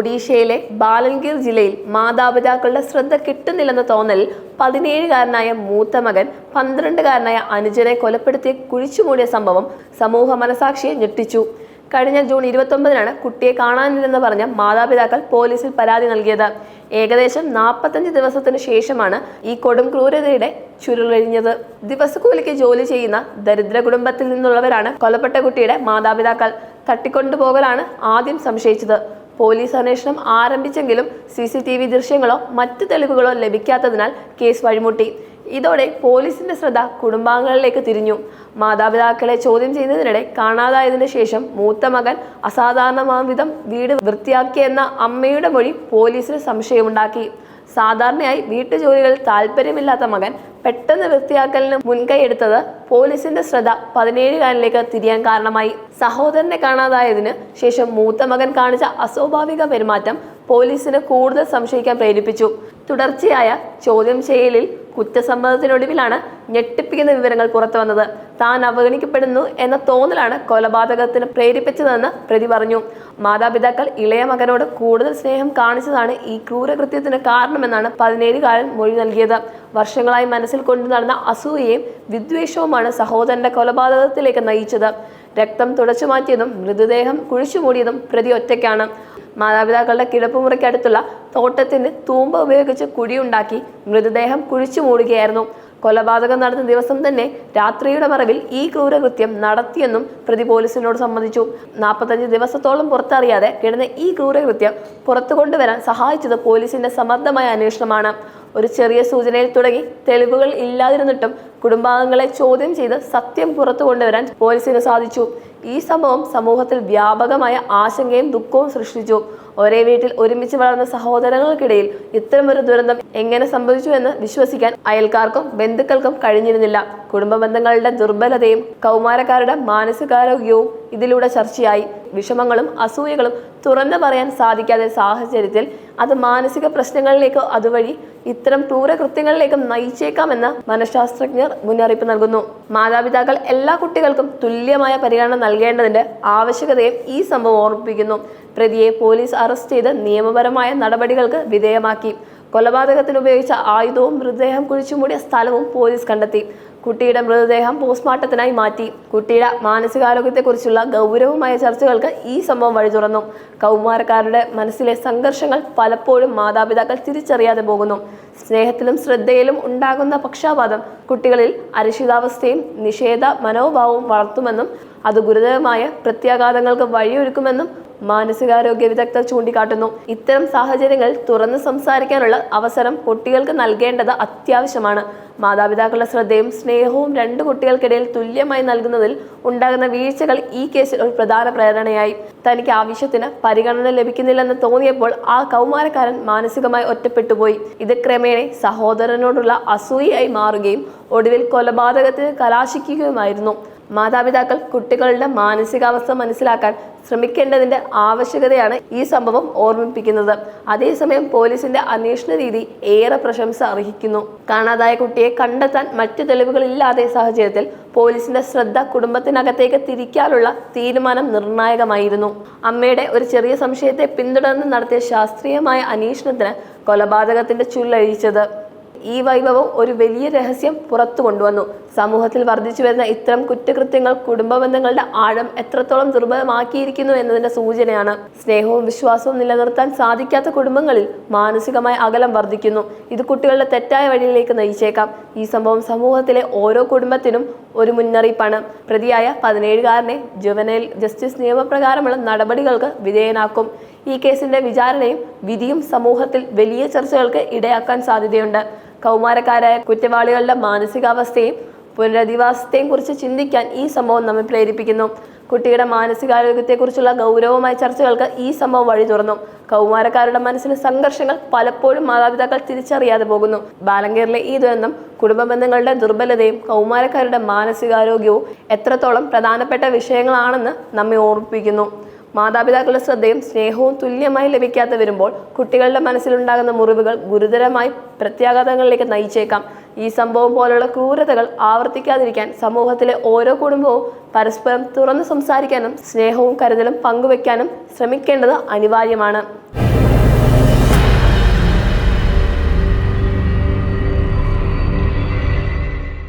ഒഡീഷയിലെ ബാലൻഗീർ ജില്ലയിൽ മാതാപിതാക്കളുടെ ശ്രദ്ധ കിട്ടുന്നില്ലെന്ന തോന്നലിൽ പതിനേഴുകാരനായ മൂത്ത മകൻ പന്ത്രണ്ടുകാരനായ അനുജനെ കൊലപ്പെടുത്തി കുഴിച്ചുമൂടിയ സംഭവം സമൂഹ മനസാക്ഷിയെ ഞെട്ടിച്ചു. കഴിഞ്ഞ ജൂൺ ഇരുപത്തൊമ്പതിനാണ് കുട്ടിയെ കാണാനില്ലെന്ന് പറഞ്ഞ മാതാപിതാക്കൾ പോലീസിൽ പരാതി നൽകിയത്. ഏകദേശം നാൽപ്പത്തഞ്ച് ദിവസത്തിനു ശേഷമാണ് ഈ കൊടും ക്രൂരതയുടെ ചുരുളഴിഞ്ഞത്. ദിവസക്കൂലിക്ക് ജോലി ചെയ്യുന്ന ദരിദ്ര കുടുംബത്തിൽ നിന്നുള്ളവരാണ് കൊലപ്പെട്ട കുട്ടിയുടെ മാതാപിതാക്കൾ. തട്ടിക്കൊണ്ടുപോകലാണ് ആദ്യം സംശയിച്ചത്. പോലീസ് അന്വേഷണം ആരംഭിച്ചെങ്കിലും സി സി ടി വി ദൃശ്യങ്ങളോ മറ്റ് തെളിവുകളോ ലഭിക്കാത്തതിനാൽ കേസ് വഴിമുട്ടി. ഇതോടെ പോലീസിന്റെ ശ്രദ്ധ കുടുംബാംഗങ്ങളിലേക്ക് തിരിഞ്ഞു. മാതാപിതാക്കളെ ചോദ്യം ചെയ്യുന്നതിനിടെ കാണാതായതിനു ശേഷം മൂത്ത മകൻ അസാധാരണമാം വിധം വീട് വൃത്തിയാക്കിയെന്ന അമ്മയുടെ മൊഴി പോലീസിന് സംശയമുണ്ടാക്കി. സാധാരണയായി വീട്ടുജോലികളിൽ താല്പര്യമില്ലാത്ത മകൻ പെട്ടെന്ന് വൃത്തിയാക്കലിന് മുൻകൈയെടുത്തത് പോലീസിന്റെ ശ്രദ്ധ പതിനേഴുകാരനിലേക്ക് തിരിയാൻ കാരണമായി. സഹോദരനെ കാണാതായതിന് ശേഷം മൂത്ത മകൻ കാണിച്ച അസ്വാഭാവിക പെരുമാറ്റം പോലീസിന് കൂടുതൽ സംശയിക്കാൻ പ്രേരിപ്പിച്ചു. തുടർച്ചയായ ചോദ്യം ചെയ്യലിൽ കുറ്റസമ്മതത്തിനൊടുവിലാണ് ഞെട്ടിപ്പിക്കുന്ന വിവരങ്ങൾ പുറത്തു വന്നത് താൻ അവഗണിക്കപ്പെടുന്നു എന്ന തോന്നലാണ് കൊലപാതകത്തിന് പ്രേരിപ്പിച്ചതെന്ന് പ്രതി പറഞ്ഞു. മാതാപിതാക്കൾ ഇളയ മകനോട് കൂടുതൽ സ്നേഹം കാണിച്ചതാണ് ഈ ക്രൂരകൃത്യത്തിന് കാരണമെന്നാണ് പതിനേഴുകാരൻ മൊഴി നൽകിയത്. വർഷങ്ങളായി മനസ്സിൽ കൊണ്ടു നടന്ന അസൂയയും വിദ്വേഷവുമാണ് സഹോദരന്റെ കൊലപാതകത്തിലേക്ക് നയിച്ചത്. രക്തം തുടച്ചു മാറ്റിയതും മൃതദേഹം കുഴിച്ചുമൂടിയതും പ്രതി ഒറ്റയ്ക്കാണ്. മാതാപിതാക്കളുടെ കിടപ്പുമുറിക്കടുത്തുള്ള തോട്ടത്തിന് തൂമ്പ ഉപയോഗിച്ച് കുഴിയുണ്ടാക്കി മൃതദേഹം കുഴിച്ചു മൂടുകയായിരുന്നു. കൊലപാതകം നടന്ന ദിവസം തന്നെ രാത്രിയുടെ മറവിൽ ഈ ക്രൂരകൃത്യം നടത്തിയെന്നും പ്രതി പോലീസിനോട് സമ്മതിച്ചു. നാൽപ്പത്തഞ്ച് ദിവസത്തോളം പുറത്തറിയാതെ കിടന്ന ഈ ക്രൂരകൃത്യം പുറത്തു കൊണ്ടുവരാൻ സഹായിച്ചത് പോലീസിന്റെ സമർത്ഥമായ അന്വേഷണമാണ്. ഒരു ചെറിയ സൂചനയിൽ തുടങ്ങി തെളിവുകൾ ഇല്ലാതിരുന്നിട്ടും കുടുംബാംഗങ്ങളെ ചോദ്യം ചെയ്ത് സത്യം പുറത്തു കൊണ്ടുവരാൻ പോലീസിന് സാധിച്ചു. ഈ സംഭവം സമൂഹത്തിൽ വ്യാപകമായ ആശങ്കയും ദുഃഖവും സൃഷ്ടിച്ചു. ഒരേ വീട്ടിൽ ഒരുമിച്ച് വളർന്ന സഹോദരങ്ങൾക്കിടയിൽ ഇത്തരമൊരു ദുരന്തം എങ്ങനെ സംഭവിച്ചു എന്ന് വിശ്വസിക്കാൻ അയൽക്കാർക്കും ബന്ധുക്കൾക്കും കഴിഞ്ഞിരുന്നില്ല. കുടുംബ ബന്ധങ്ങളുടെ ദുർബലതയും കൗമാരക്കാരുടെ മാനസികാരോഗ്യവും ഇതിലൂടെ ചർച്ചയായി. വിഷമങ്ങളും അസൂയകളും തുറന്നു പറയാൻ സാധിക്കാതെ സാഹചര്യത്തിൽ അത് മാനസിക പ്രശ്നങ്ങളിലേക്കോ അതുവഴി ഇത്തരം ക്രൂരകൃത്യങ്ങളിലേക്കും നയിച്ചേക്കാമെന്ന് മനഃശാസ്ത്രജ്ഞർ മുന്നറിയിപ്പ് നൽകുന്നു. മാതാപിതാക്കൾ എല്ലാ കുട്ടികൾക്കും തുല്യമായ പരിഗണന നൽകേണ്ടതിന്റെ ആവശ്യകതയും ഈ സംഭവം ഓർമ്മിപ്പിക്കുന്നു. പ്രതിയെ പോലീസ് അറസ്റ്റ് ചെയ്ത് നിയമപരമായ നടപടികൾക്ക് വിധേയമാക്കി. കൊലപാതകത്തിന് ഉപയോഗിച്ച ആയുധവും മൃതദേഹം കുഴിച്ചുമൂടിയ സ്ഥലവും പോലീസ് കണ്ടെത്തി. കുട്ടിയുടെ മൃതദേഹം പോസ്റ്റ്മോർട്ടത്തിനായി മാറ്റി. കുട്ടിയുടെ മാനസികാരോഗ്യത്തെക്കുറിച്ചുള്ള ഗൗരവമായ ചർച്ചകൾക്ക് ഈ സംഭവം വഴി തുറന്നു. കൗമാരക്കാരുടെ മനസ്സിലെ സംഘർഷങ്ങൾ പലപ്പോഴും മാതാപിതാക്കൾ തിരിച്ചറിയാതെ പോകുന്നു. സ്നേഹത്തിലും ശ്രദ്ധയിലും ഉണ്ടാകുന്ന പക്ഷാപാതം കുട്ടികളിൽ അരക്ഷിതാവസ്ഥയും നിഷേധ മനോഭാവവും വളർത്തുമെന്നും അത് ഗുരുതരമായ പ്രത്യാഘാതങ്ങൾക്ക് വഴിയൊരുക്കുമെന്നും മാനസികാരോഗ്യ വിദഗ്ധർ ചൂണ്ടിക്കാട്ടുന്നു. ഇത്തരം സാഹചര്യങ്ങൾ തുറന്ന് സംസാരിക്കാനുള്ള അവസരം കുട്ടികൾക്ക് നൽകേണ്ടത് അത്യാവശ്യമാണ്. മാതാപിതാക്കളുടെ ശ്രദ്ധയും സ്നേഹവും രണ്ട് കുട്ടികൾക്കിടയിൽ തുല്യമായി നൽകുന്നതിൽ ഉണ്ടാകുന്ന വീഴ്ചകൾ ഈ കേസിൽ ഒരു പ്രധാന പ്രേരണയായി. തനിക്ക് ആവശ്യത്തിന് പരിഗണന ലഭിക്കുന്നില്ലെന്ന് തോന്നിയപ്പോൾ ആ കൗമാരക്കാരൻ മാനസികമായി ഒറ്റപ്പെട്ടുപോയി. ഇത് ക്രമേണ സഹോദരനോടുള്ള അസൂയയായി മാറുകയും ഒടുവിൽ കൊലപാതകത്തിന് കലാശിക്കുകയുമായിരുന്നു. മാതാപിതാക്കൾ കുട്ടികളുടെ മാനസികാവസ്ഥ മനസ്സിലാക്കാൻ ശ്രമിക്കേണ്ടതിന്റെ ആവശ്യകതയാണ് ഈ സംഭവം ഓർമ്മിപ്പിക്കുന്നത്. അതേസമയം പോലീസിന്റെ അന്വേഷണ രീതി ഏറെ പ്രശംസ അർഹിക്കുന്നു. കാണാതായ കുട്ടിയെ കണ്ടെത്താൻ മറ്റു തെളിവുകളില്ലാതെ സാഹചര്യത്തിൽ പോലീസിന്റെ ശ്രദ്ധ കുടുംബത്തിനകത്തേക്ക് തിരിക്കാനുള്ള തീരുമാനം നിർണായകമായിരുന്നു. അമ്മയുടെ ഒരു ചെറിയ സംശയത്തെ പിന്തുടർന്ന് നടത്തിയ ശാസ്ത്രീയമായ അന്വേഷണത്തിന് കൊലപാതകത്തിന്റെ ചുല്ലഴിച്ചത് ഈ വൈഭവം ഒരു വലിയ രഹസ്യം പുറത്തു കൊണ്ടുവന്നു. സമൂഹത്തിൽ വർദ്ധിച്ചു വരുന്ന ഇത്തരം കുറ്റകൃത്യങ്ങൾ കുടുംബ ബന്ധങ്ങളുടെ ആഴം എത്രത്തോളം ദുർബലമാക്കിയിരിക്കുന്നു എന്നതിന്റെ സൂചനയാണ്. സ്നേഹവും വിശ്വാസവും നിലനിർത്താൻ സാധിക്കാത്ത കുടുംബങ്ങളിൽ മാനസികമായ അകലം വർദ്ധിക്കുന്നു. ഇത് കുട്ടികളുടെ തെറ്റായ വഴിയിലേക്ക് നയിച്ചേക്കാം. ഈ സംഭവം സമൂഹത്തിലെ ഓരോ കുടുംബത്തിനും ഒരു മുന്നറിയിപ്പാണ്. പ്രതിയായ പതിനേഴുകാരനെ ജുവനൈൽ ജസ്റ്റിസ് നിയമപ്രകാരമുള്ള നടപടികൾക്ക് വിധേയനാക്കും. ഈ കേസിന്റെ വിചാരണയും വിധിയും സമൂഹത്തിൽ വലിയ ചർച്ചകൾക്ക് ഇടയാക്കാൻ സാധ്യതയുണ്ട്. കൗമാരക്കാരായ കുറ്റവാളികളുടെ മാനസികാവസ്ഥയും പുനരധിവാസത്തെയും കുറിച്ച് ചിന്തിക്കാൻ ഈ സംഭവം നമ്മെ പ്രേരിപ്പിക്കുന്നു. കുട്ടിയുടെ മാനസികാരോഗ്യത്തെക്കുറിച്ചുള്ള ഗൗരവമായ ചർച്ചകൾക്ക് ഈ സംഭവം വഴി തുറന്നു. കൗമാരക്കാരുടെ മനസ്സിലെ സംഘർഷങ്ങൾ പലപ്പോഴും മാതാപിതാക്കൾ തിരിച്ചറിയാതെ പോകുന്നു. ബാലങ്കേറിലെ ഈ ദുരന്തം കുടുംബ ബന്ധങ്ങളുടെ ദുർബലതയും കൗമാരക്കാരുടെ മാനസികാരോഗ്യവും എത്രത്തോളം പ്രധാനപ്പെട്ട വിഷയങ്ങളാണെന്ന് നമ്മെ ഓർമ്മിപ്പിക്കുന്നു. മാതാപിതാക്കളുടെ ശ്രദ്ധയും സ്നേഹവും തുല്യമായി ലഭിക്കാതെ വരുമ്പോൾ കുട്ടികളുടെ മനസ്സിലുണ്ടാകുന്ന മുറിവുകൾ ഗുരുതരമായി പ്രത്യാഘാതങ്ങളിലേക്ക് നയിച്ചേക്കാം. ഈ സംഭവം പോലുള്ള ക്രൂരതകൾ ആവർത്തിക്കാതിരിക്കാൻ സമൂഹത്തിലെ ഓരോ കുടുംബവും പരസ്പരം തുറന്നു സംസാരിക്കാനും സ്നേഹവും കരുതലും പങ്കുവെക്കാനും ശ്രമിക്കേണ്ടത് അനിവാര്യമാണ്.